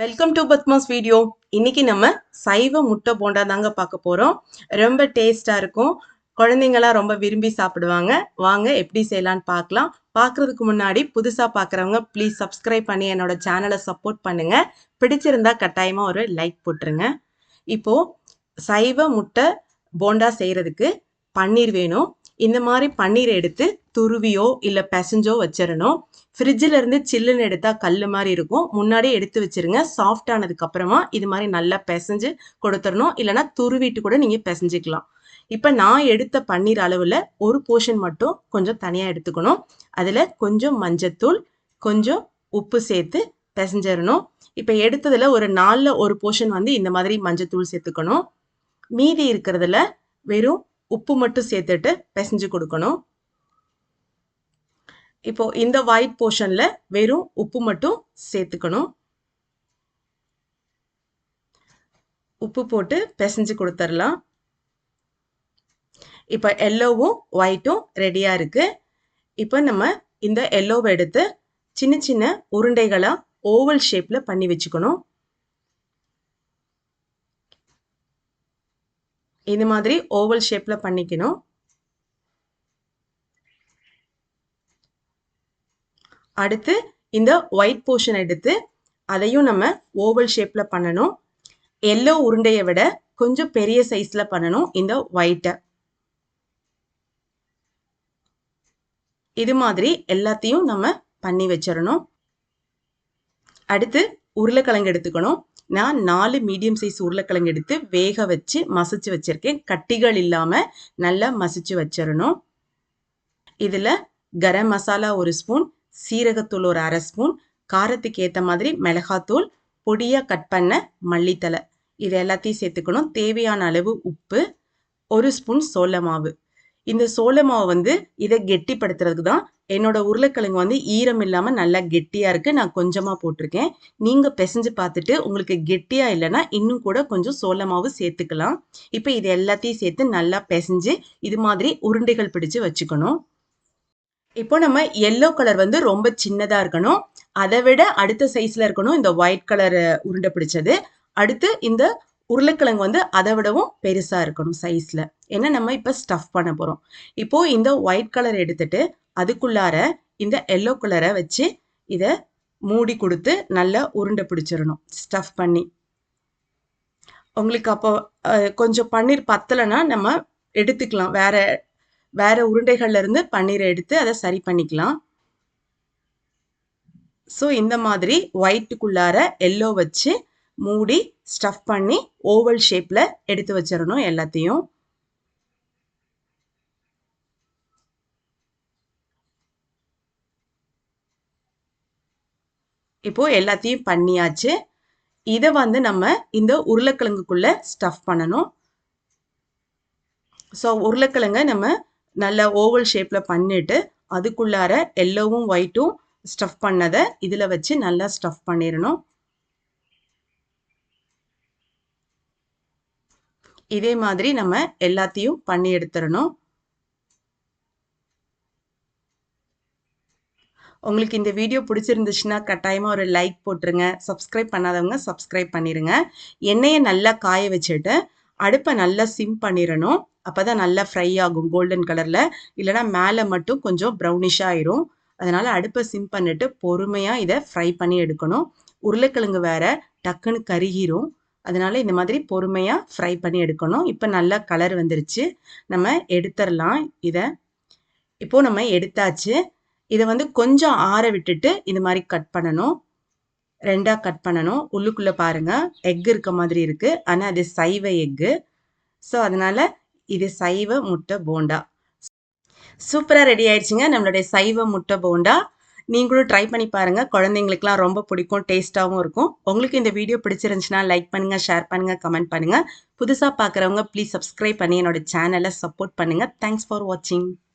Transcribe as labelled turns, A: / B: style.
A: Welcome to Padma's video இன்னைக்கு நம்ம சைவ முட்டை போண்டா தாங்க பார்க்க போகிறோம் ரொம்ப டேஸ்டாக இருக்கும். குழந்தைங்களாம் ரொம்ப விரும்பி சாப்பிடுவாங்க. வாங்க எப்படி செய்யலான்னு பார்க்கலாம். பார்க்குறதுக்கு முன்னாடி புதுசாக பார்க்குறவங்க ப்ளீஸ் சப்ஸ்கிரைப் பண்ணி என்னோட சேனலை சப்போர்ட் பண்ணுங்கள் பிடிச்சிருந்தா கட்டாயமாக ஒரு லைக் போட்டுருங்க. இப்போது சைவ முட்டை போண்டா செய்கிறதுக்கு பன்னீர் வேணும். இந்த மாதிரி பன்னீர் எடுத்து துருவியோ இல்லை பெசஞ்சோ வச்சிடணும். ஃப்ரிட்ஜில் இருந்து சில்லுன்னு எடுத்தால் கல் மாதிரி இருக்கும். முன்னாடியே எடுத்து வச்சிருங்க. சாஃப்ட் இது மாதிரி நல்லா பெசஞ்சு கொடுத்துடணும். இல்லைனா துருவிட்டு கூட நீங்கள் பெசஞ்சிக்கலாம். இப்போ நான் எடுத்த பன்னீர் அளவில் ஒரு போர்ஷன் மட்டும் கொஞ்சம் தனியாக எடுத்துக்கணும். அதில் கொஞ்சம் மஞ்சத்தூள் கொஞ்சம் உப்பு சேர்த்து பிசைஞ்சிடணும். இப்போ எடுத்ததில் ஒரு நாலில் ஒரு போர்ஷன் வந்து இந்த மாதிரி மஞ்சத்தூள் சேர்த்துக்கணும். மீதி இருக்கிறதுல வெறும் உப்பு மட்டும் சேர்த்துட்டு பிசைஞ்சு கொடுக்கணும். இப்போ இந்த ஒயிட் போர்ஷனில் வெறும் உப்பு மட்டும் சேர்த்துக்கணும். உப்பு போட்டு பிசைஞ்சு கொடுத்துடலாம். இப்போ எல்லோவும் ஒயிட்டும் ரெடியாக இருக்குது இப்போ நம்ம இந்த எல்லோவை எடுத்து சின்ன சின்ன உருண்டைகளாக ஓவல் ஷேப்பில் பண்ணி வச்சுக்கணும். இது மாதிரி ஓவல் ஷேப்பில் பண்ணிக்கணும். அடுத்து இந்த ஒயிட் போர்ஷன் எடுத்து அதையும் நம்ம ஓவல் ஷேப்பில் பண்ணணும். எல்லோ உருண்டையை விட கொஞ்சம் பெரிய சைஸில் பண்ணணும் இந்த ஒயிட்டை இது மாதிரி எல்லாத்தையும் நம்ம பண்ணி வச்சிடணும். அடுத்து உருளைக்கிழங்கு எடுத்துக்கணும். நான் நாலு மீடியம் சைஸ் உருளைக்கிழங்கு எடுத்து வேக வச்சு மசிச்சு வச்சிருக்கேன். கட்டிகள் இல்லாமல் நல்லா மசிச்சு வச்சிடணும் இதில் கரம் மசாலா ஒரு ஸ்பூன் சீரகத்தூள் ஒரு அரை ஸ்பூன் காரத்துக்கு ஏற்ற மாதிரி மிளகாத்தூள் பொடியாக கட் பண்ண மல்லித்தலை இது எல்லாத்தையும் சேர்த்துக்கணும். தேவையான அளவு உப்பு ஒரு ஸ்பூன் சோள மாவு. இந்த சோள மாவு வந்து இதை கெட்டிப்படுத்துறதுக்கு தான் என்னோட உருளைக்கிழங்கு வந்து ஈரம் இல்லாமல் நல்லா கெட்டியாக இருக்குது நான் கொஞ்சமாக போட்டிருக்கேன். நீங்கள் பிசைஞ்சு பார்த்துட்டு உங்களுக்கு கெட்டியாக இல்லைன்னா இன்னும் கூட கொஞ்சம் சோள மாவு சேர்த்துக்கலாம். இப்போ இது எல்லாத்தையும் சேர்த்து நல்லா பிசைஞ்சு இது மாதிரி உருண்டைகள் பிடிச்சு வச்சுக்கணும். இப்போ நம்ம எல்லோ கலர் வந்து ரொம்ப சின்னதாக இருக்கணும். அதை விட அடுத்த சைஸில் இருக்கணும் இந்த ஒயிட் கலர் உருண்டை பிடிச்சது. அடுத்து இந்த உருளைக்கிழங்கு வந்து அதை விடவும் பெருசாக இருக்கணும் சைஸில் ஏன்னா நம்ம இப்போ ஸ்டஃப் பண்ண போகிறோம் இப்போது இந்த ஒயிட் கலர் எடுத்துட்டு அதுக்குள்ளார இந்த எல்லோ கலரை வச்சு இதை மூடி கொடுத்து நல்லா உருண்டை பிடிச்சிடணும் ஸ்டஃப் பண்ணி. உங்களுக்கு அப்போ கொஞ்சம் பன்னீர் பத்தலைன்னா நம்ம எடுத்துக்கலாம். வேற வேற உருண்டைகள்லேருந்து பன்னீரை எடுத்து அதை சரி பண்ணிக்கலாம். ஸோ இந்த மாதிரி ஒயிட்டுக்குள்ளார எல்லோ வச்சு மூடி ஸ்டஃப் பண்ணி ஓவல் ஷேப்ல எடுத்து வச்சிடணும் எல்லாத்தையும். இப்போ எல்லாத்தையும் பண்ணியாச்சு. இதை வந்து நம்ம இந்த உருளைக்கிழங்குக்குள்ள ஸ்டஃப் பண்ணணும். ஸோ உருளைக்கிழங்க நம்ம நல்ல ஓவல் ஷேப்பில் பண்ணிட்டு அதுக்குள்ளார எல்லோவும் ஒயிட்டும் ஸ்டஃப் பண்ணதை இதில் வச்சு நல்லா ஸ்டஃப் பண்ணிடணும். இதே மாதிரி நம்ம எல்லாத்தையும் பண்ணி எடுத்துடணும். உங்களுக்கு இந்த வீடியோ பிடிச்சிருந்துச்சுன்னா கட்டாயமாக ஒரு லைக் போட்டுருங்க. சப்ஸ்கிரைப் பண்ணாதவங்க சப்ஸ்கிரைப் பண்ணிடுங்க எண்ணெயை நல்லா காய வச்சுட்டு அடுப்பை நல்லா சிம் பண்ணிடணும். அப்போ தான் நல்லா ஃப்ரை ஆகும் கோல்டன் கலரில் இல்லைனா மேலே மட்டும் கொஞ்சம் ப்ரௌனிஷாக ஆயிரும். அதனால் அடுப்பை சிம் பண்ணிட்டு பொறுமையாக இதை ஃப்ரை பண்ணி எடுக்கணும். உருளைக்கிழங்கு வேற டக்குன்னு கருகிரும். அதனால இந்த மாதிரி பொறுமையாக ஃப்ரை பண்ணி எடுக்கணும். இப்போ நல்லா கலர் வந்துருச்சு. நம்ம எடுத்துடலாம் இதை. இப்போது நம்ம எடுத்தாச்சு. இதை வந்து கொஞ்சம் ஆற விட்டுட்டு இது மாதிரி கட் பண்ணணும். ரெண்டாக கட் பண்ணணும். உள்ளுக்குள்ளே பாருங்கள் எக் இருக்க மாதிரி இருக்குது ஆனால் அது சைவ எக்கு ஸோ அதனால் இது சைவ முட்டை போண்டா. சூப்பராக ரெடி ஆயிடுச்சுங்க. நம்மளுடைய சைவ முட்டை போண்டா. நீங்களும் ட்ரை பண்ணி பாருங்கள் குழந்தைங்களுக்குலாம் ரொம்ப பிடிக்கும் டேஸ்ட்டாகவும் இருக்கும். உங்களுக்கு இந்த வீடியோ பிடிச்சிருந்துச்சுன்னா லைக் பண்ணுங்கள் ஷேர் பண்ணுங்கள் கமெண்ட் பண்ணுங்க. புதுசாக பார்க்குறவங்க ப்ளீஸ் சப்ஸ்கிரைப் பண்ணி என்னோட சேனலை சப்போர்ட் பண்ணுங்கள் தேங்க்ஸ் ஃபார் வாட்சிங்